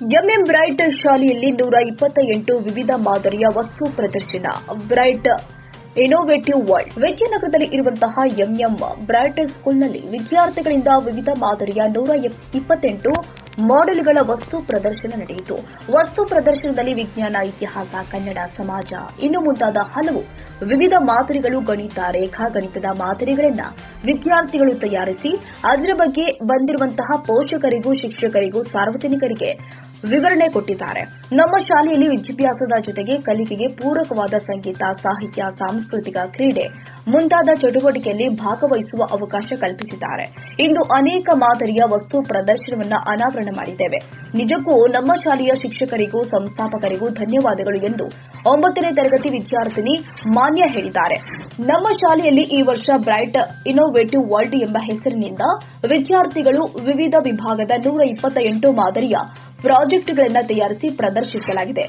MM bright ಶಾಲೆಯಲ್ಲಿ ನೂರ ಇಪ್ಪತ್ತ ಎಂಟು ವಿವಿಧ ಮಾದರಿಯ ವಸ್ತು ಪ್ರದರ್ಶನ. ಬ್ರೈಟ್ ಇನೋವೇಟಿವ್ ವರ್ಲ್ಡ್ ವಿದ್ಯಾನಗರದಲ್ಲಿ ಇರುವಂತಹ ಎಂಎಂ ಬ್ರೈಟ್ ಸ್ಕೂಲ್ನಲ್ಲಿ ವಿದ್ಯಾರ್ಥಿಗಳಿಂದ ವಿವಿಧ ಮಾದರಿಯ ನೂರ ಇಪ್ಪತ್ತೆಂಟು ಮಾಡೆಲ್ಗಳ ವಸ್ತು ಪ್ರದರ್ಶನ ನಡೆಯಿತು. ವಸ್ತು ಪ್ರದರ್ಶನದಲ್ಲಿ ವಿಜ್ಞಾನ, ಇತಿಹಾಸ, ಕನ್ನಡ, ಸಮಾಜ, ಇನ್ನು ಮುಂತಾದ ಹಲವು ವಿವಿಧ ಮಾದರಿಗಳು ಗಣಿತ, ರೇಖಾ ಗಣಿತದ ಮಾದರಿಗಳನ್ನ ವಿದ್ಯಾರ್ಥಿಗಳು ತಯಾರಿಸಿ, ಅದರ ಬಗ್ಗೆ ಬಂದಿರುವಂತಹ ಪೋಷಕರಿಗೂ, ಶಿಕ್ಷಕರಿಗೂ, ಸಾರ್ವಜನಿಕರಿಗೆ ವಿವರಣೆ ಕೊಟ್ಟಿದ್ದಾರೆ. ನಮ್ಮ ಶಾಲೆಯಲ್ಲಿ ವಿದ್ಯಾಭ್ಯಾಸದ ಜೊತೆಗೆ ಕಲಿಕೆಗೆ ಪೂರಕವಾದ ಸಂಗೀತ, ಸಾಹಿತ್ಯ, ಸಾಂಸ್ಕೃತಿಕ ಕ್ರೀಡೆ ಮುಂತಾದ ಚಟುವಟಿಕೆಯಲ್ಲಿ ಭಾಗವಹಿಸುವ ಅವಕಾಶ ಕಲ್ಪಿಸಿದ್ದಾರೆ. ಇಂದು ಅನೇಕ ಮಾದರಿಯ ವಸ್ತು ಪ್ರದರ್ಶನವನ್ನು ಅನಾವರಣ ಮಾಡಿದ್ದೇವೆ. ನಿಜಕ್ಕೂ ನಮ್ಮ ಶಾಲೆಯ ಶಿಕ್ಷಕರಿಗೂ, ಸಂಸ್ಥಾಪಕರಿಗೂ ಧನ್ಯವಾದಗಳು ಎಂದು ಒಂಬತ್ತನೇ ತರಗತಿ ವಿದ್ಯಾರ್ಥಿನಿ ಮಾನ್ಯ ಹೇಳಿದ್ದಾರೆ. ನಮ್ಮ ಶಾಲೆಯಲ್ಲಿ ಈ ವರ್ಷ ಬ್ರೈಟ್ ಇನೋವೇಟಿವ್ ವರ್ಲ್ಡ್ ಎಂಬ ಹೆಸರಿನಿಂದ ವಿದ್ಯಾರ್ಥಿಗಳು ವಿವಿಧ ವಿಭಾಗದ ನೂರ ಇಪ್ಪತ್ತ ಎಂಟು ಮಾದರಿಯ ಪ್ರಾಜೆಕ್ಟ್ಗಳನ್ನು ತಯಾರಿಸಿ ಪ್ರದರ್ಶಿಸಲಾಗಿದೆ.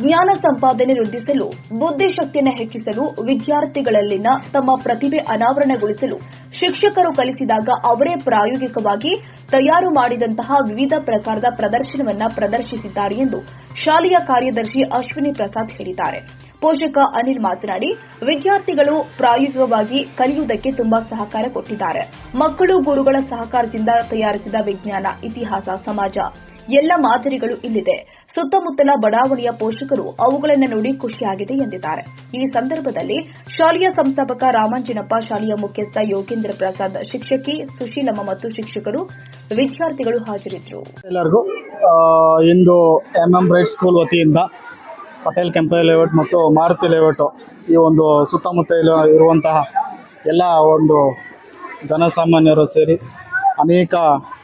ಜ್ಞಾನ ಸಂಪಾದನೆ ವೃದ್ಧಿಸಲು, ಬುದ್ಧಿಶಕ್ತಿಯನ್ನು ಹೆಚ್ಚಿಸಲು, ವಿದ್ಯಾರ್ಥಿಗಳಲ್ಲಿನ ತಮ್ಮ ಪ್ರತಿಭೆ ಅನಾವರಣಗೊಳಿಸಲು ಶಿಕ್ಷಕರು ಕಲಿಸಿದಾಗ ಅವರೇ ಪ್ರಾಯೋಗಿಕವಾಗಿ ತಯಾರು ಮಾಡಿದಂತಹ ವಿವಿಧ ಪ್ರಕಾರದ ಪ್ರದರ್ಶನವನ್ನ ಪ್ರದರ್ಶಿಸಿದ್ದಾರೆ ಎಂದು ಶಾಲೆಯ ಕಾರ್ಯದರ್ಶಿ ಅಶ್ವಿನಿ ಪ್ರಸಾದ್ ಹೇಳಿದ್ದಾರೆ. ಪೋಷಕ ಅನಿಲ್ ಮಾತನಾಡಿ, ವಿದ್ಯಾರ್ಥಿಗಳು ಪ್ರಾಯೋಗಿಕವಾಗಿ ಕಲಿಯುವುದಕ್ಕೆ ತುಂಬಾ ಸಹಕಾರ ಕೊಟ್ಟಿದ್ದಾರೆ. ಮಕ್ಕಳು ಗುರುಗಳ ಸಹಕಾರದಿಂದ ತಯಾರಿಸಿದ ವಿಜ್ಞಾನ, ಇತಿಹಾಸ, ಸಮಾಜ. ಎಲ್ಲ ಮಾದರಿಗಳು ಇಲ್ಲಿದೆ. ಸುತ್ತಮುತ್ತಲ ಬಡಾವಣೆಯ ಪೋಷಕರು ಅವುಗಳನ್ನು ನೋಡಿ ಖುಷಿಯಾಗಿದೆ ಎಂದಿದ್ದಾರೆ. ಈ ಸಂದರ್ಭದಲ್ಲಿ ಶಾಲೆಯ ಸಂಸ್ಥಾಪಕ ರಾಮಾಂಜಿನಪ್ಪ, ಶಾಲೆಯ ಮುಖ್ಯಸ್ಥ ಯೋಗೇಂದ್ರ ಪ್ರಸಾದ್, ಶಿಕ್ಷಕಿ ಸುಶೀಲಮ್ಮ ಮತ್ತು ಶಿಕ್ಷಕರು, ವಿದ್ಯಾರ್ಥಿಗಳು ಹಾಜರಿದ್ದರು. ಎಲ್ಲರಿಗೂ ಇಂದು ಎಂಎಂ ಬ್ರೈಟ್ ಸ್ಕೂಲ್ ವತಿಯಿಂದ ಪಟೇಲ್ ಕೆಂಪ ಲೇಔಟ್ ಮತ್ತು ಮಾರುತಿ ಲೇಔಟ್ ಈ ಒಂದು ಸುತ್ತಮುತ್ತ ಇರುವ- ಇರುವಂತಹ ಎಲ್ಲ ಒಂದು ಜನಸಾಮಾನ್ಯರು ಸೇರಿ ಅನೇಕ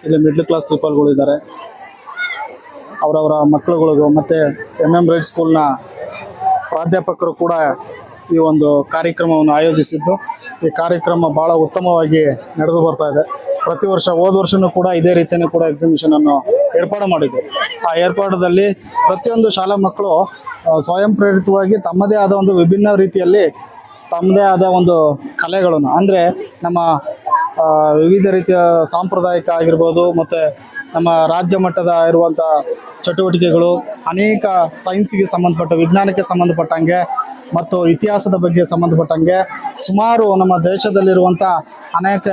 ಇಲ್ಲಿ ಮಿಡ್ಲ್ ಕ್ಲಾಸ್ ಪೀಪಲ್ಗಳಿದ್ದಾರೆ ಅವರವರ ಮಕ್ಕಳುಗಳಿಗೂ ಮತ್ತು ಎಂ ಎಂ ರೈಡ್ ಸ್ಕೂಲ್ನ ಪ್ರಾಧ್ಯಾಪಕರು ಕೂಡ ಈ ಒಂದು ಕಾರ್ಯಕ್ರಮವನ್ನು ಆಯೋಜಿಸಿದ್ದು. ಈ ಕಾರ್ಯಕ್ರಮ ಭಾಳ ಉತ್ತಮವಾಗಿ ನಡೆದು ಬರ್ತಾ ಇದೆ. ಪ್ರತಿ ವರ್ಷ ಹೋದ ವರ್ಷನೂ ಕೂಡ ಇದೇ ರೀತಿಯೂ ಕೂಡ ಎಕ್ಸಿಬಿಷನನ್ನು ಏರ್ಪಾಡು ಮಾಡಿದ್ದು ಆ ಏರ್ಪಾಡದಲ್ಲಿ ಪ್ರತಿಯೊಂದು ಶಾಲಾ ಮಕ್ಕಳು ಸ್ವಯಂ ಪ್ರೇರಿತವಾಗಿ ತಮ್ಮದೇ ಆದ ಒಂದು ವಿಭಿನ್ನ ರೀತಿಯಲ್ಲಿ ತಮ್ಮದೇ ಆದ ಒಂದು ಕಲೆಗಳನ್ನು, ಅಂದರೆ ನಮ್ಮ ವಿವಿಧ ರೀತಿಯ ಸಾಂಪ್ರದಾಯಿಕ ಆಗಿರ್ಬೋದು ಮತ್ತು ನಮ್ಮ ರಾಜ್ಯ ಮಟ್ಟದ ಇರುವಂಥ ಚಟುವಟಿಕೆಗಳು, ಅನೇಕ ಸೈನ್ಸ್ಗೆ ಸಂಬಂಧಪಟ್ಟ, ವಿಜ್ಞಾನಕ್ಕೆ ಸಂಬಂಧಪಟ್ಟಂಗೆ ಮತ್ತು ಇತಿಹಾಸದ ಬಗ್ಗೆ ಸಂಬಂಧಪಟ್ಟಂಗೆ ಸುಮಾರು ನಮ್ಮ ದೇಶದಲ್ಲಿರುವಂಥ ಅನೇಕ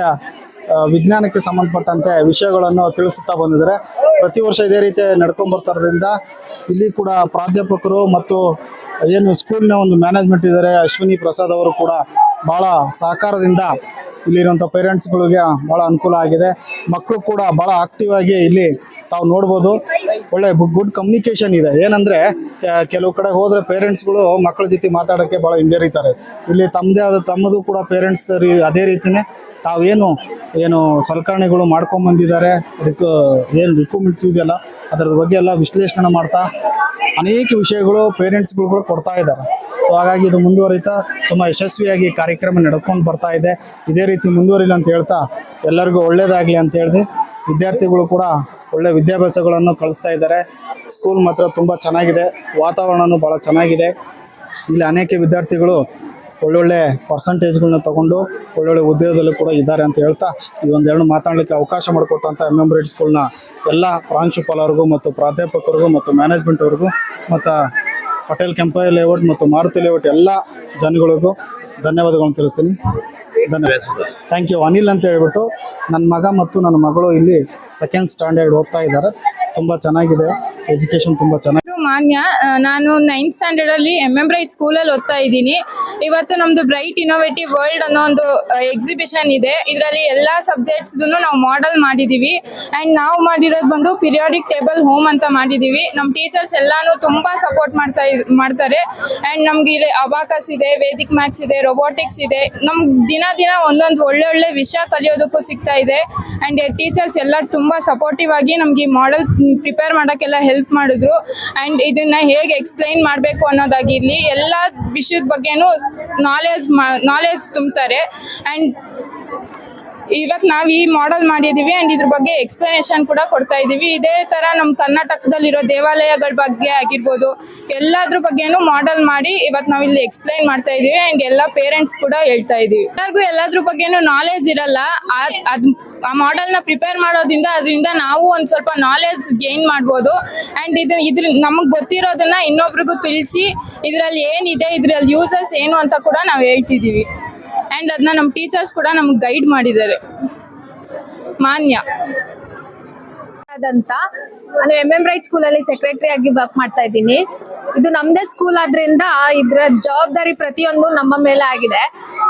ವಿಜ್ಞಾನಕ್ಕೆ ಸಂಬಂಧಪಟ್ಟಂತೆ ವಿಷಯಗಳನ್ನು ತಿಳಿಸುತ್ತಾ ಬಂದಿದ್ದಾರೆ. ಪ್ರತಿ ವರ್ಷ ಇದೇ ರೀತಿ ನಡ್ಕೊಂಡ್ ಬರ್ತಾ ಇಲ್ಲಿ ಕೂಡ ಪ್ರಾಧ್ಯಾಪಕರು ಮತ್ತು ಏನು ಸ್ಕೂಲ್ನ ಒಂದು ಮ್ಯಾನೇಜ್ಮೆಂಟ್ ಇದ್ದಾರೆ. ಅಶ್ವಿನಿ ಪ್ರಸಾದ್ ಅವರು ಕೂಡ ಭಾಳ ಸಹಕಾರದಿಂದ ಇಲ್ಲಿರುವಂಥ ಪೇರೆಂಟ್ಸ್ಗಳಿಗೆ ಭಾಳ ಅನುಕೂಲ ಆಗಿದೆ. ಮಕ್ಕಳು ಕೂಡ ಭಾಳ ಆಕ್ಟಿವ್ ಆಗಿ ಇಲ್ಲಿ ತಾವು ನೋಡ್ಬೋದು. ಒಳ್ಳೆ ಗುಡ್ ಕಮ್ಯುನಿಕೇಶನ್ ಇದೆ. ಏನಂದ್ರೆ ಕೆಲವು ಕಡೆ ಹೋದ್ರೆ ಪೇರೆಂಟ್ಸ್ಗಳು ಮಕ್ಕಳ ಜೊತೆ ಮಾತಾಡೋಕ್ಕೆ ಭಾಳ ಹಿಂಜರಿತಾರೆ. ಇಲ್ಲಿ ತಮ್ಮದೇ ಆದ, ತಮ್ಮದು ಕೂಡ ಪೇರೆಂಟ್ಸ್ ಅದೇ ರೀತಿನೇ ತಾವೇನು, ಏನು ಸಲಕರಣೆಗಳು ಮಾಡ್ಕೊಂಬಂದಿದ್ದಾರೆ. ಅದಕ್ಕೆ ಏನು ರಿಕ್ರೂಟ್ಮೆಂಟ್ಸ್ ಇದೆಯಲ್ಲ, ಅದರ ಬಗ್ಗೆ ಎಲ್ಲ ವಿಶ್ಲೇಷಣೆ ಮಾಡ್ತಾ ಅನೇಕ ವಿಷಯಗಳು ಪೇರೆಂಟ್ಸ್ಗಳು ಕೊಡ್ತಾ ಇದ್ದಾರೆ. ಸೊ ಹಾಗಾಗಿ ಇದು ಮುಂದುವರಿತಾ ತುಂಬ ಯಶಸ್ವಿಯಾಗಿ ಕಾರ್ಯಕ್ರಮ ನಡ್ಕೊಂಡು ಬರ್ತಾ ಇದೆ. ಇದೇ ರೀತಿ ಮುಂದುವರಿಲ್ಲ ಅಂತ ಹೇಳ್ತಾ ಎಲ್ಲರಿಗೂ ಒಳ್ಳೇದಾಗಲಿ ಅಂತ ಹೇಳಿದೆ ವಿದ್ಯಾರ್ಥಿಗಳು ಕೂಡ ಒಳ್ಳೆ ವಿದ್ಯಾಭ್ಯಾಸಗಳನ್ನು ಕಳಿಸ್ತಾ ಇದ್ದಾರೆ. ಸ್ಕೂಲ್ ಮಾತ್ರ ತುಂಬ ಚೆನ್ನಾಗಿದೆ. ವಾತಾವರಣನೂ ಭಾಳ ಚೆನ್ನಾಗಿದೆ. ಇಲ್ಲಿ ಅನೇಕ ವಿದ್ಯಾರ್ಥಿಗಳು ಒಳ್ಳೊಳ್ಳೆ ಪರ್ಸಂಟೇಜ್ಗಳನ್ನ ತಗೊಂಡು ಒಳ್ಳೊಳ್ಳೆ ಉದ್ಯೋಗದಲ್ಲೂ ಕೂಡ ಇದ್ದಾರೆ ಅಂತ ಹೇಳ್ತಾ ಈ ಒಂದೆರಡು ಮಾತಾಡಲಿಕ್ಕೆ ಅವಕಾಶ ಮಾಡಿಕೊಟ್ಟಂಥ ಎಂ ಎಂ ಸ್ಕೂಲ್ನ ಎಲ್ಲ ಪ್ರಾಂಶುಪಾಲರಿಗೂ ಮತ್ತು ಪ್ರಾಧ್ಯಾಪಕರಿಗೂ ಮತ್ತು ಮ್ಯಾನೇಜ್ಮೆಂಟ್ ಅವ್ರಿಗೂ ಮತ್ತು ಪಟೇಲ್ ಕೆಂಪಯ್ಯ ಲೇಔಟ್ ಮತ್ತು ಮಾರುತಿ ಲೇಔಟ್ ಎಲ್ಲ ಜನಗಳಿಗೂ ಧನ್ಯವಾದಗಳನ್ನು ತಿಳಿಸ್ತೀನಿ. ಧನ್ಯವಾದ. ಥ್ಯಾಂಕ್ ಯು ಅನಿಲ್ ಅಂತ ಹೇಳ್ಬಿಟ್ಟು ನನ್ನ ಮಗ ಮತ್ತು ನನ್ನ ಮಗಳು ಇಲ್ಲಿ ಸೆಕೆಂಡ್ ಸ್ಟ್ಯಾಂಡರ್ಡ್ ಓದ್ತಾ ಇದ್ದಾರೆ. ತುಂಬ ಚೆನ್ನಾಗಿದೆ. ಎಜುಕೇಷನ್ ತುಂಬ ಚೆನ್ನಾಗಿ ಮಾನ್ಯ ನಾನು ನೈನ್ತ್ ಸ್ಟ್ಯಾಂಡರ್ಡ್ ಅಲ್ಲಿ ಎಂ ಎಂ ಸ್ಕೂಲ್ ಸ್ಕೂಲಲ್ಲಿ ಓದ್ತಾ ಇದ್ದೀನಿ. ಇವತ್ತು ನಮ್ದು ಬ್ರೈಟ್ ಇನೋವೇಟಿವ್ ವರ್ಲ್ಡ್ ಅನ್ನೋ ಒಂದು ಎಕ್ಸಿಬಿಷನ್ ಇದೆ. ಇದರಲ್ಲಿ ಎಲ್ಲ ಸಬ್ಜೆಕ್ಟ್ಸ್ ನಾವು ಮಾಡೆಲ್ ಮಾಡಿದೀವಿ. ಅಂಡ್ ನಾವು ಮಾಡಿರೋದು ಬಂದು ಪಿರಿಯಾಡಿಕ್ ಟೇಬಲ್ ಹೋಮ್ ಅಂತ ಮಾಡಿದೀವಿ. ನಮ್ಮ ಟೀಚರ್ಸ್ ಎಲ್ಲಾನು ತುಂಬಾ ಸಪೋರ್ಟ್ ಮಾಡ್ತಾ ಮಾಡ್ತಾರೆ. ಅಂಡ್ ನಮ್ಗೆ ಇಲ್ಲಿ ಅಬಾಕಸ್ ಇದೆ ವೇದಿಕ್ ಮ್ಯಾಥ್ಸ್ ಇದೆ ರೊಬೋಟಿಕ್ಸ್ ಇದೆ. ನಮ್ ದಿನ ದಿನ ಒಂದೊಂದು ಒಳ್ಳೆ ಒಳ್ಳೆ ವಿಷಯ ಕಲಿಯೋದಕ್ಕೂ ಸಿಗ್ತಾ ಇದೆ. ಅಂಡ್ ಟೀಚರ್ಸ್ ಎಲ್ಲ ತುಂಬಾ ಸಪೋರ್ಟಿವ್ ಆಗಿ ನಮ್ಗೆ ಈ ಮಾಡೆಲ್ ಪ್ರಿಪೇರ್ ಮಾಡೋಕ್ಕೆಲ್ಲ ಹೆಲ್ಪ್ ಮಾಡಿದ್ರು. ಅಂಡ್ ಇದನ್ನ ಹೇಗೆ ಎಕ್ಸ್ಪ್ಲೈನ್ ಮಾಡಬೇಕು ಅನ್ನೋದಾಗಿರ್ಲಿ ಎಲ್ಲ ವಿಷಯದ ಬಗ್ಗೆನೂ ನಾಲೆಜ್ ನಾಲೆಜ್ ತುಂಬ್ತಾರೆ. ಅಂಡ್ ಇವತ್ತು ನಾವು ಈ ಮಾಡೆಲ್ ಮಾಡಿದೀವಿ ಅಂಡ್ ಇದ್ರ ಬಗ್ಗೆ ಎಕ್ಸ್ಪ್ಲನೇಷನ್ ಕೂಡ ಕೊಡ್ತಾ ಇದೀವಿ. ಇದೇ ತರ ನಮ್ಮ ಕರ್ನಾಟಕದಲ್ಲಿರೋ ದೇವಾಲಯಗಳ ಬಗ್ಗೆ ಆಗಿರ್ಬೋದು, ಎಲ್ಲದ್ರ ಬಗ್ಗೆನೂ ಮಾಡೆಲ್ ಮಾಡಿ ಇವತ್ತು ನಾವು ಇಲ್ಲಿ ಎಕ್ಸ್ಪ್ಲೈನ್ ಮಾಡ್ತಾ ಇದೀವಿ ಅಂಡ್ ಎಲ್ಲ ಪೇರೆಂಟ್ಸ್ ಕೂಡ ಹೇಳ್ತಾ ಇದೀವಿ. ಎಲ್ಲರಿಗೂ ಎಲ್ಲಾದ್ರ ಬಗ್ಗೆನೂ ನಾಲೆಜ್ ಇರಲ್ಲ, ಆ- ಅದ್, ಆ ಮಾಡೆಲ್ನ ಪ್ರಿಪೇರ್ ಮಾಡೋದ್ರಿಂದ ಅದರಿಂದ ನಾವು ಒಂದು ಸ್ವಲ್ಪ ನಾಲೆಜ್ ಗೇನ್ ಮಾಡ್ಬೋದು. ಅಂಡ್ ಇದು, ಇದ್ರ, ನಮಗೆ ಗೊತ್ತಿರೋದನ್ನ ಇನ್ನೊಬ್ರಿಗೂ ತಿಳಿಸಿ, ಇದ್ರಲ್ಲಿ ಏನಿದೆ, ಇದ್ರಲ್ಲಿ ಯೂಸಸ್ ಏನು ಅಂತ ಕೂಡ ನಾವು ಹೇಳ್ತಿದೀವಿ. ಅಂಡ್ ಅದನ್ನ ನಮ್ಮ ಟೀಚರ್ಸ್ ಕೂಡ ನಮ್ಗೆ ಗೈಡ್ ಮಾಡಿದ್ದಾರೆ. ಮಾನ್ಯ. ಆದಂತ ನಾನು ಎಂ ಎಂ ರೈಟ್ ಸ್ಕೂಲ್ ಅಲ್ಲಿ ಸೆಕ್ರೆಟರಿ ಆಗಿ ವರ್ಕ್ ಮಾಡ್ತಾ ಇದ್ದೀನಿ. ಇದು ನಮ್ದೇ ಸ್ಕೂಲ್ ಆದ್ರಿಂದ ಇದ್ರ ಜವಾಬ್ದಾರಿ ಪ್ರತಿಯೊಂದು ನಮ್ಮ ಮೇಲೆ ಆಗಿದೆ.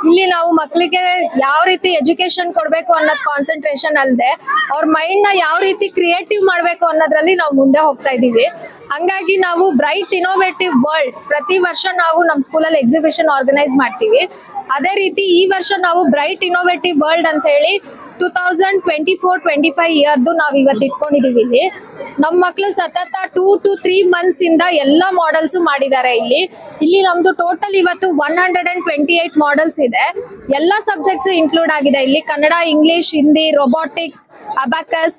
ಇಲ್ಲಿ ನಾವು ಮಕ್ಕಳಿಗೆ ಯಾವ ರೀತಿ ಎಜುಕೇಶನ್ ಕೊಡ್ಬೇಕು ಅನ್ನೋದು ಕಾನ್ಸಂಟ್ರೇಷನ್ ಅಲ್ಲದೆ ಅವ್ರ ಮೈಂಡ್ನ ಯಾವ ರೀತಿ ಕ್ರಿಯೇಟಿವ್ ಮಾಡ್ಬೇಕು ಅನ್ನೋದ್ರಲ್ಲಿ ನಾವು ಮುಂದೆ ಹೋಗ್ತಾ ಇದೀವಿ ಹಂಗಾಗಿ ನಾವು ಬ್ರೈಟ್ ಇನೋವೇಟಿವ್ ವರ್ಲ್ಡ್ ಪ್ರತಿ ವರ್ಷ ನಾವು ನಮ್ಮ ಸ್ಕೂಲಲ್ಲಿ ಎಕ್ಸಿಬಿಷನ್ ಆರ್ಗನೈಸ್ ಮಾಡ್ತೀವಿ. ಅದೇ ರೀತಿ ಈ ವರ್ಷ ನಾವು ಬ್ರೈಟ್ ಇನೋವೇಟಿವ್ ವರ್ಲ್ಡ್ ಅಂತ ಹೇಳಿ two thousand twenty four twenty five ಇಯರ್ದು ನಾವು ಇವತ್ತು ಇಟ್ಕೊಂಡಿದೀವಿ ಇಲ್ಲಿ. ನಮ್ಮ ಮಕ್ಕಳು ಸತತ ಟೂ ಟು ತ್ರೀ ಮಂತ್ಸ್ ಇಂದ ಎಲ್ಲ ಮಾಡೆಲ್ಸ್ ಮಾಡಿದ್ದಾರೆ ಇಲ್ಲಿ. ಇಲ್ಲಿ ನಮ್ದು ಟೋಟಲ್ ಇವತ್ತು one hundred and twenty eight models ಇದೆ. ಎಲ್ಲ ಸಬ್ಜೆಕ್ಟ್ಸ್ ಇನ್ಕ್ಲೂಡ್ ಆಗಿದೆ ಇಲ್ಲಿ. Kannada English Hindi robotics abacus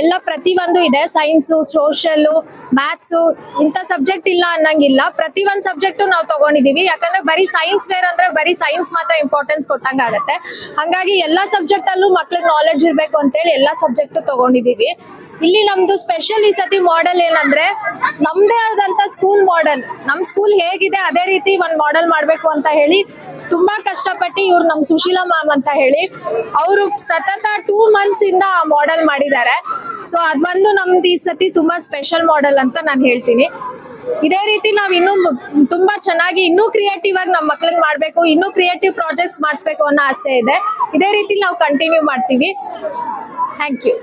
ಎಲ್ಲ ಪ್ರತಿಯೊಂದು ಇದೆ. ಸೈನ್ಸು ಸೋಷಿಯಲ್ಲು ಮ್ಯಾಥ್ಸು ಇಂಥ ಸಬ್ಜೆಕ್ಟ್ ಇಲ್ಲ ಅನ್ನಂಗಿಲ್ಲ. ಪ್ರತಿ ಒಂದು ಸಬ್ಜೆಕ್ಟು ನಾವು ತಗೊಂಡಿದೀವಿ. ಯಾಕಂದ್ರೆ ಬರೀ ಸೈನ್ಸ್ ವೇರ್ ಅಂದ್ರೆ ಬರೀ ಸೈನ್ಸ್ ಮಾತ್ರ ಇಂಪಾರ್ಟೆನ್ಸ್ ಕೊಟ್ಟಂಗಾಗತ್ತೆ ಹಾಗಾಗಿ ಎಲ್ಲ ಸಬ್ಜೆಕ್ಟಲ್ಲೂ ಮಕ್ಳಿಗೆ ನಾಲೆಡ್ಜ್ ಇರಬೇಕು ಅಂತೇಳಿ ಎಲ್ಲ ಸಬ್ಜೆಕ್ಟ್ ತಗೊಂಡಿದೀವಿ. ಇಲ್ಲಿ ನಮ್ದು ಸ್ಪೆಷಲ್ ಈ ಸತಿ ಮಾಡೆಲ್ ಏನಂದ್ರೆ ನಮ್ದೇ ಆದಂತ ಸ್ಕೂಲ್ ಮಾಡೆಲ್ ನಮ್ ಸ್ಕೂಲ್ ಹೇಗಿದೆ, ಅದೇ ರೀತಿ ಒಂದ್ ಮಾಡೆಲ್ ಮಾಡ್ಬೇಕು ಅಂತ ಹೇಳಿ ತುಂಬಾ ಕಷ್ಟಪಟ್ಟು ಇವ್ರು ನಮ್ ಸುಶೀಲಾ ಮ್ಯಾಮ್ ಅಂತ ಹೇಳಿ ಅವರು ಸತತ ಟೂ ಮಂತ್ಸ್ ಇಂದ ಮಾಡೆಲ್ ಮಾಡಿದ್ದಾರೆ. ಸೊ ಅದೊಂದು ನಮ್ದು ಈ ಸತಿ ತುಂಬಾ ಸ್ಪೆಷಲ್ ಮಾಡೆಲ್ ಅಂತ ನಾನು ಹೇಳ್ತೀನಿ. ಇದೇ ರೀತಿ ನಾವ್ ಇನ್ನೂ ತುಂಬಾ ಚೆನ್ನಾಗಿ ಇನ್ನೂ ಕ್ರಿಯೇಟಿವ್ ಆಗಿ ನಮ್ಮ ಮಕ್ಳಿಗೆ ಮಾಡ್ಬೇಕು, ಇನ್ನೂ ಕ್ರಿಯೇಟಿವ್ ಪ್ರಾಜೆಕ್ಟ್ಸ್ ಮಾಡಿಸ್ಬೇಕು ಅನ್ನೋ ಆಸೆ ಇದೆ. ಇದೇ ರೀತಿ ನಾವು ಕಂಟಿನ್ಯೂ ಮಾಡ್ತೀವಿ. Thank you